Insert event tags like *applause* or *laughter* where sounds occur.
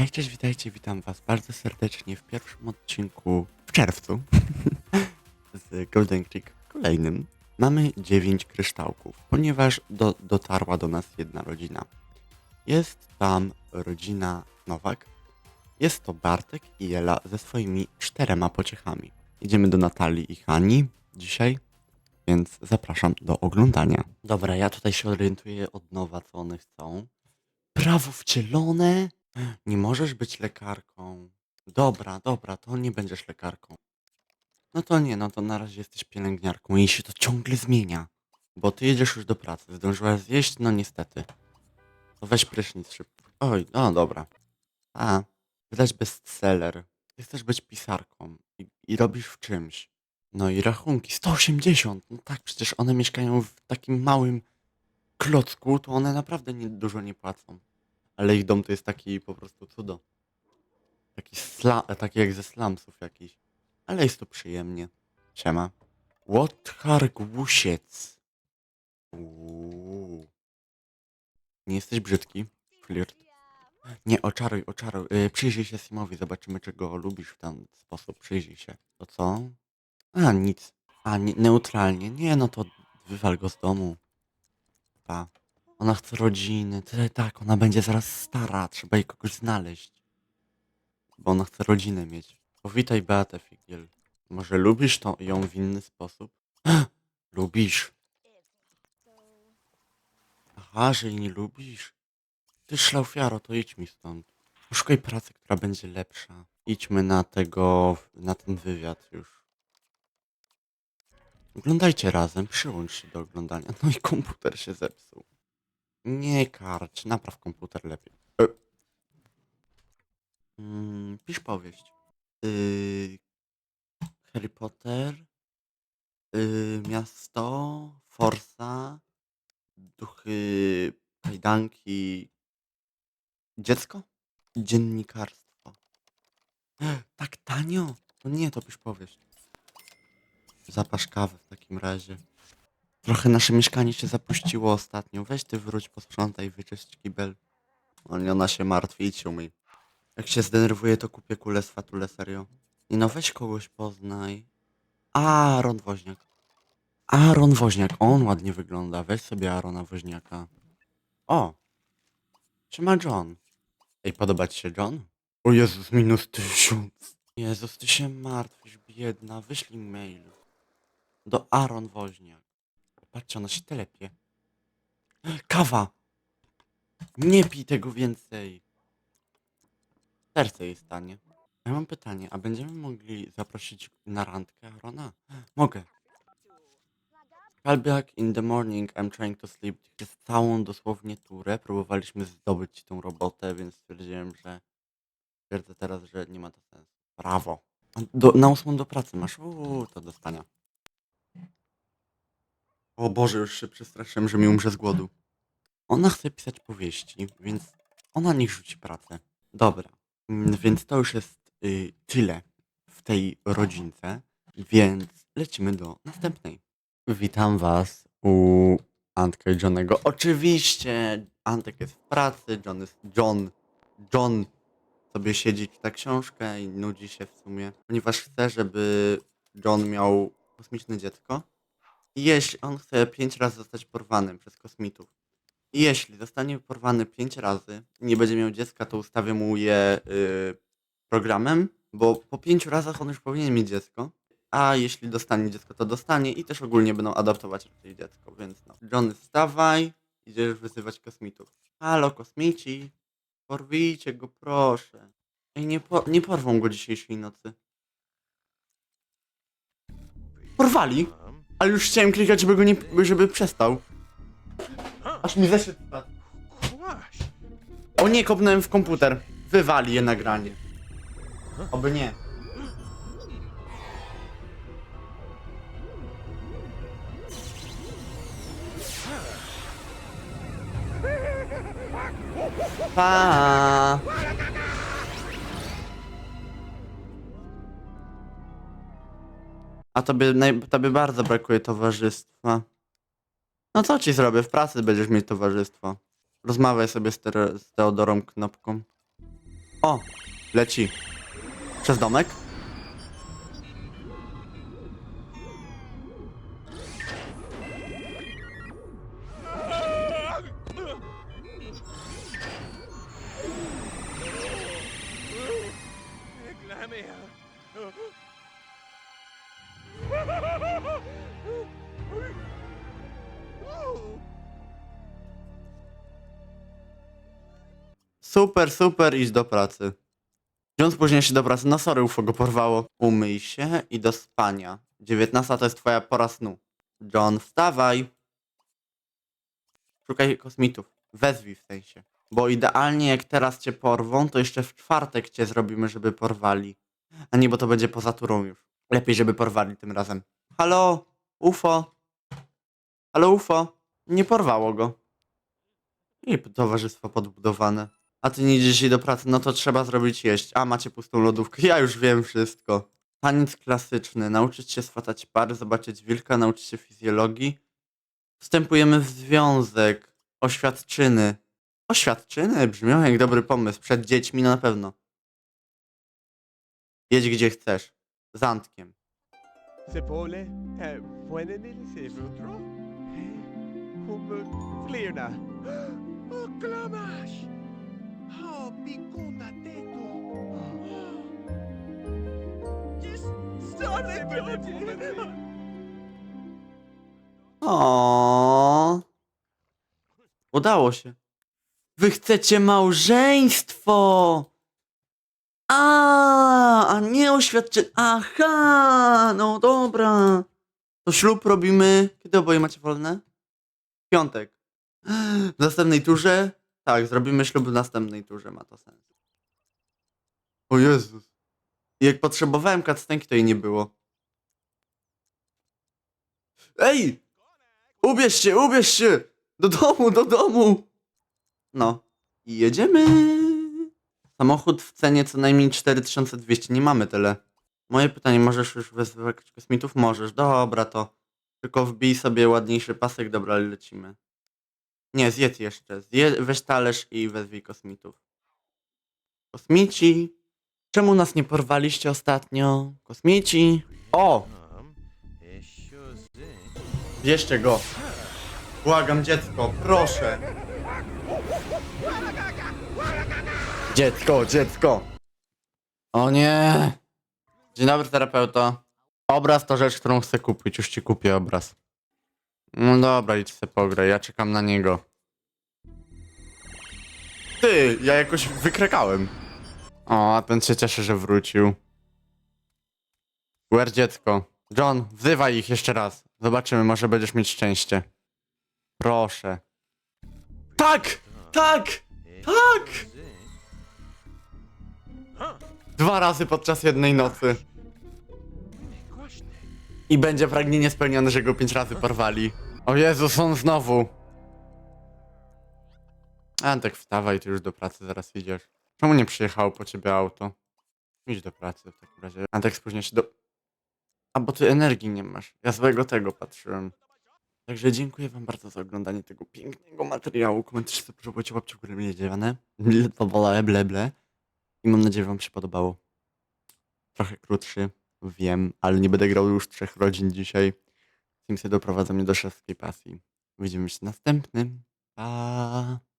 Cześć, cześć, witajcie, witam was bardzo serdecznie w pierwszym odcinku w czerwcu *laughs* z Golden Creek kolejnym. Mamy 9 kryształków, ponieważ do, dotarła do nas jedna rodzina. Jest tam rodzina Nowak, jest to Bartek i Jela ze swoimi czterema pociechami. Idziemy do Natalii i Hani dzisiaj, więc zapraszam do oglądania. Dobra, ja tutaj się orientuję od nowa, co one chcą. Prawo wcielone? Nie możesz być lekarką. Dobra, dobra, to nie będziesz lekarką. No to nie, no to na razie jesteś pielęgniarką i się to ciągle zmienia. Bo ty jedziesz już do pracy. Zdążyłaś zjeść? No niestety. To weź prysznic szybko. Oj, no dobra. A, wydać bestseller. Ty chcesz być pisarką i, i robisz w czymś. No i rachunki. 180! No tak, przecież one mieszkają w takim małym klocku, to one naprawdę nie, dużo nie płacą. Ale ich dom to jest taki po prostu cudo. Taki, sla, taki jak ze slumsów jakiś. Ale jest to przyjemnie. Siema. Łothar Głusiec. Uuu. Nie jesteś brzydki? Flirt. Nie, oczaruj, oczaruj. Yy, przyjrzyj się Simowi, zobaczymy, czy go lubisz w ten sposób. Przyjrzyj się. To co? A, nic. A, nie, neutralnie. Nie, no to wywal go z domu. Pa. Ona chce rodziny. Tyle tak, ona będzie zaraz stara. Trzeba jej kogoś znaleźć. Bo ona chce rodzinę mieć. Powitaj Beatę Figiel. Może lubisz to ją w inny sposób? *gasps* lubisz. Aha, że jej nie lubisz? Ty szlaufiaro, to idź mi stąd. Poszukaj pracy, która będzie lepsza. Idźmy na tego, na ten wywiad już. Oglądajcie razem, przyłącz się do oglądania. No i komputer się zepsuł. Nie karć, napraw komputer lepiej. E. Mm, pisz powieść. Yy, Harry Potter. Yy, miasto. Forsa. Duchy. Kajdanki. Dziecko? Dziennikarstwo. *gasps* Tak tanio? To nie, to pisz powieść. Zapasz kawę w takim razie. Trochę nasze mieszkanie się zapuściło ostatnio. Weź ty wróć, posprzątaj, wyczyść kibel. Nie, ona się martwi, idź umyj. Jak się zdenerwuje, to kupię kulę z fatule, serio. Nie no, weź kogoś poznaj. Aaron Woźniak. Aaron Woźniak, on ładnie wygląda. Weź sobie Arona Woźniaka. O! Siema John. Ej, podoba ci się John? O Jezus, minus tysiąc. Jezus, ty się martwisz, biedna. Wyślij mail. Do Aaron Woźniak. Patrzcie, ona się telepie. Kawa! Nie pij tego więcej. Serce jej stanie. Ja mam pytanie, a będziemy mogli zaprosić na randkę Arona? Mogę. Back in the morning, I'm trying to sleep. Przez całą dosłownie turę próbowaliśmy zdobyć tą robotę, więc stwierdziłem, że stwierdzę teraz, że nie ma to sensu. Brawo. Do, na ósmą do pracy masz? Uuu, to dostania. O Boże, już się przestraszyłem, że mi umrze z głodu. Ona chce pisać powieści, więc ona niech rzuci pracę. Dobra, mm, więc to już jest y, tyle w tej rodzince, więc lecimy do następnej. Witam was u Antka i Johnego. Oczywiście, Antek jest w pracy, John jest John. John sobie siedzi, czyta książkę i nudzi się w sumie, ponieważ chce, żeby John miał kosmiczne dziecko. Jeśli on chce pięć razy zostać porwanym przez kosmitów. I jeśli zostanie porwany pięć razy i nie będzie miał dziecka, to ustawię mu je y, programem, bo po pięciu razach on już powinien mieć dziecko. A jeśli dostanie dziecko, to dostanie i też ogólnie będą adoptować raczej dziecko, więc no. Johnny, wstawaj, idziesz wyzywać kosmitów. Halo, kosmici, porwijcie go, proszę. Ej, nie, po, nie porwą go dzisiejszej nocy. Porwali? Ale już chciałem klikać, żeby go nie, żeby przestał. Aż mi zeszedł. O nie, kopnąłem w komputer. Wywali je nagranie. Oby nie. Pa. A tobie, naj, tobie bardzo brakuje towarzystwa. No co ci zrobię? W pracy będziesz mieć towarzystwo. Rozmawiaj sobie z, Tere- z Teodorą Knopką. O! Leci. Przez domek? Super, super, idź do pracy. John spóźnia się do pracy. No sorry, UFO go porwało. Umyj się i do spania. 19 to jest twoja pora snu. John, wstawaj. Szukaj kosmitów. Wezwij w sensie. Bo idealnie jak teraz cię porwą, to jeszcze w czwartek cię zrobimy, żeby porwali. A nie, bo to będzie poza turą już. Lepiej, żeby porwali tym razem. Halo, UFO. Halo, UFO. Nie porwało go. I towarzystwo podbudowane. A ty nie idziesz dzisiaj do pracy, no to trzeba zrobić jeść. A, macie pustą lodówkę. Ja już wiem wszystko. Taniec klasyczny. Nauczyć się swatać pary, zobaczyć wilka, nauczyć się fizjologii. Wstępujemy w związek. Oświadczyny. Oświadczyny? Brzmią jak dobry pomysł. Przed dziećmi no na pewno. Jedź gdzie chcesz. Z Antkiem. Sepole, eh, pueden se Oh, klamash! Oh, pikuna teto! Just stop it, O. Udało się. Wy chcecie małżeństwo! A, a nie oświadczenie. Aha, no dobra. To ślub robimy. Kiedy oboje macie wolne? Piątek. W następnej turze? Tak, zrobimy ślub w następnej turze, ma to sens. O Jezus. Jak potrzebowałem cutscenki, to jej nie było. Ej! Ubierz się, ubierz się! Do domu, do domu! No. I jedziemy. Samochód w cenie co najmniej 4200. Nie mamy tyle. Moje pytanie, możesz już wezwać kosmitów? Możesz. Dobra, to. Tylko wbij sobie ładniejszy pasek. Dobra, lecimy. Nie, zjedz jeszcze. Weź talerz i wezwij kosmitów. Kosmici. Czemu nas nie porwaliście ostatnio? Kosmici. O! Bierzcie go. Błagam dziecko, proszę. Dziecko, dziecko. O nie. Dzień dobry, terapeuto. Obraz to rzecz, którą chcę kupić. Już ci kupię obraz. No dobra, idź se pograj. Ja czekam na niego. Ty, ja jakoś wykrekałem. O, a ten się cieszy, że wrócił. Where dziecko? John, wzywaj ich jeszcze raz. Zobaczymy, może będziesz mieć szczęście. Proszę. Tak! Tak! Tak! Dwa razy podczas jednej nocy. I będzie pragnienie spełnione, że go pięć razy porwali. O Jezus, on znowu. Antek, wstawaj, ty już do pracy zaraz idziesz. Czemu nie przyjechało po ciebie auto? Idź do pracy w takim razie. Antek spóźnia się do... A bo ty energii nie masz. Ja złego tego patrzyłem. Także dziękuję wam bardzo za oglądanie tego pięknego materiału. Komentarze proszę łapcie w górę miedziane. Ble, ble, ble. I mam nadzieję, że wam się podobało. Trochę krótszy, wiem, ale nie będę grał już trzech rodzin dzisiaj. Simsy doprowadza mnie do szewskiej pasji. Widzimy się następnym. Pa!